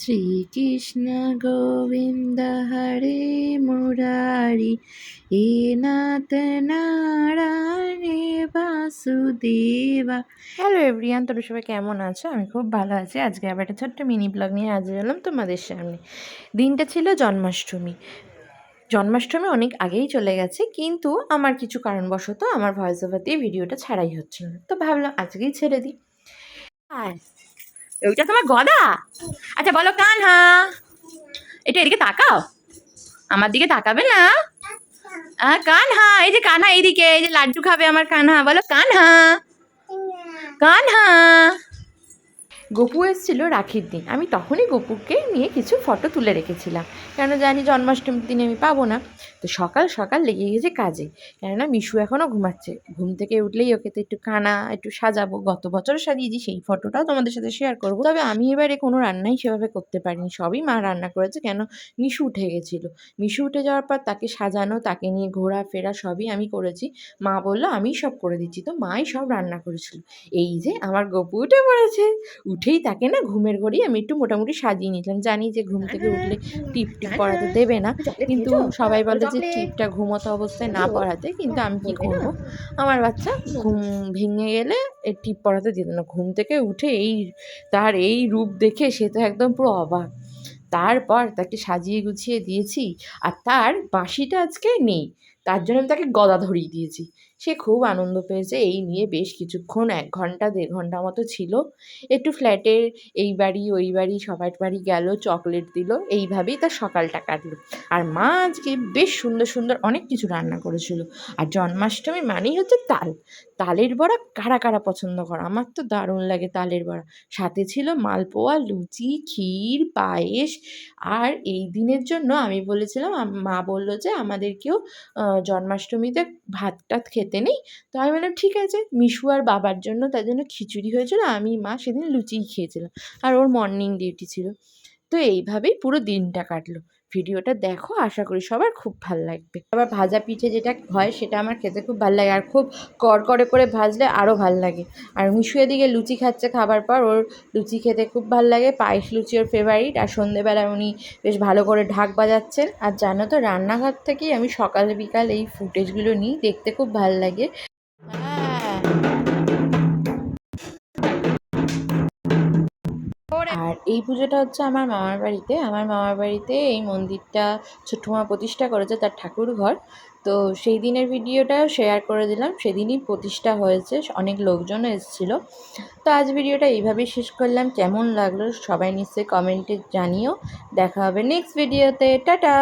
শ্রীকৃষ্ণ গোবিন্দ হরে মুরারি হে নাথ নারায়ণে বাসুদেবা। হ্যালো এভরিয়ান তোরা সবাই কেমন আছো? আমি খুব ভালো আছি। আজকে আবার একটা ছোট্ট মিনি ব্লগ নিয়ে হাজির হলাম তোমাদের সামনে। দিনটা ছিল জন্মাষ্টমী। জন্মাষ্টমী অনেক আগেই চলে গেছে, কিন্তু আমার কিছু কারণবশত আমার ভয়েস ওভার দিয়ে ভিডিওটা ছাড়াই হচ্ছে না। তো ভাবলাম আজকেই ছেড়ে দিই। আর, ওইটা তোমার গদা? আচ্ছা বলো কান হা এটা এদিকে তাকাও। আমার দিকে তাকাবে না? কান কানহা, এই যে কানহা এইদিকে, এই যে লাড্ডু খাবে আমার কানহা, বলো কানহা। কানহা। গপু এসেছিল রাখির দিন। আমি তখনই গপুকে নিয়ে কিছু ফটো তুলে রেখেছিলাম। কেন জানি জন্মাষ্টমীর দিনে আমি পাবো না। তো সকাল সকাল লেগে গেছে কাজে। কেননা মিশু এখনও ঘুমাচ্ছে। ঘুম থেকে উঠলেই ওকে তো একটু কানা একটু সাজাবো। গত বছর সাজিয়েছি, সেই ফটোটাও তোমাদের সাথে শেয়ার করব। তবে আমি এবারে কোনো রান্নাই সেভাবে করতে পারিনি। সবই মা রান্না করেছে, কেন মিশু উঠে গেছিল। মিশু উঠে যাওয়ার পর তাকে সাজানো, তাকে নিয়ে ঘোরাফেরা সবই আমি করেছি। মা বলল, আমিই সব করে দিচ্ছি। তো মাই সব রান্না করেছিল। এই যে আমার গপু উঠে পড়েছে। উঠেই তাকে না ঘুমের ঘড়ি আমি একটু মোটামুটি সাজিয়ে নিয়েছিলাম। জানি যে ঘুম থেকে উঠলে টিপ টিপ পড়াতে দেবে না। কিন্তু সবাই বলে যে টিপটা ঘুমতো অবস্থায় না পড়াতে কিন্তু আমি কি করব? আমার বাচ্চা ঘুম ভেঙে গেলে এই টিপ পড়াতে দিত না। ঘুম থেকে উঠে এই তার এই রূপ দেখে সে তো একদম পুরো অবাক। তারপর তাকে সাজিয়ে গুছিয়ে দিয়েছি। আর তার বাঁশিটা আজকে নেই। তার জন্য আমি তাকে গদা ধরিয়ে দিয়েছি। সে খুব আনন্দ পেয়েছে। এই নিয়ে বেশ কিছুক্ষণ, এক ঘণ্টা, দেড় ঘণ্টা মতো ছিল। একটু ফ্ল্যাটের এই বাড়ি, ওই বাড়ি, সবার বাড়ি গেল, চকলেট দিল। এইভাবেই তার সকালটা কাটলো। আর মা আজকে বেশ সুন্দর সুন্দর অনেক কিছু রান্না করেছিল। আর জন্মাষ্টমী মানেই হচ্ছে তাল। তালের বড়া কারা কারা পছন্দ করে? আমার তো দারুণ লাগে তালের বড়া। সাথে ছিল মালপোয়া, লুচি, ক্ষীর, পায়েস। আর এই দিনের জন্য আমি বলেছিলাম মা বলল যে আমাদেরকেও জন্মাষ্টমীতে ভাত টাত খেতে নেই। তো আমি বললাম, ঠিক আছে। মিশু আর বাবার জন্য তার জন্য খিচুড়ি হয়েছিল। আমি মা সেদিন লুচিই খেয়েছিলাম। আর ওর মর্নিং ডিউটি ছিল। তো এইভাবেই পুরো দিনটা কাটলো। ভিডিওটা দেখো, আশা করি সবার খুব ভালো লাগবে। আবার ভাজা পিঠে যেটা হয় সেটা আমার খেতে খুব ভালো লাগে, আর খুব কড়কড়ে করে ভাজলে আরও ভালো লাগে। আর মিশু এদিকে লুচি খাচ্ছে খাবার পর, ওর লুচি খেতে খুব ভালো লাগে, পায়েস লুচি ওর ফেভারিট আর সন্ধেবেলায় উনি বেশ ভালো করে ঢাক বাজাচ্ছেন। আর জানো তো, রান্নাঘর থেকেই আমি সকাল বিকাল এই ফুটেজগুলো নিই, দেখতে খুব ভালো লাগে। এই পুজোটা হচ্ছে আমার মামার বাড়িতে। আমার মামার বাড়িতে এই মন্দিরটা ছোট্টমা প্রতিষ্ঠা করেছে তার ঠাকুর ঘর তো সেই দিনের ভিডিওটা শেয়ার করে দিলাম। সেদিনই প্রতিষ্ঠা হয়েছে। অনেক লোকজন এসেছিল। তো আজ ভিডিওটা এইভাবেই শেষ করলাম। কেমন লাগল সবাই নিশ্চয়ই কমেন্টে জানিও। দেখা হবে নেক্সট ভিডিওতে টাটা!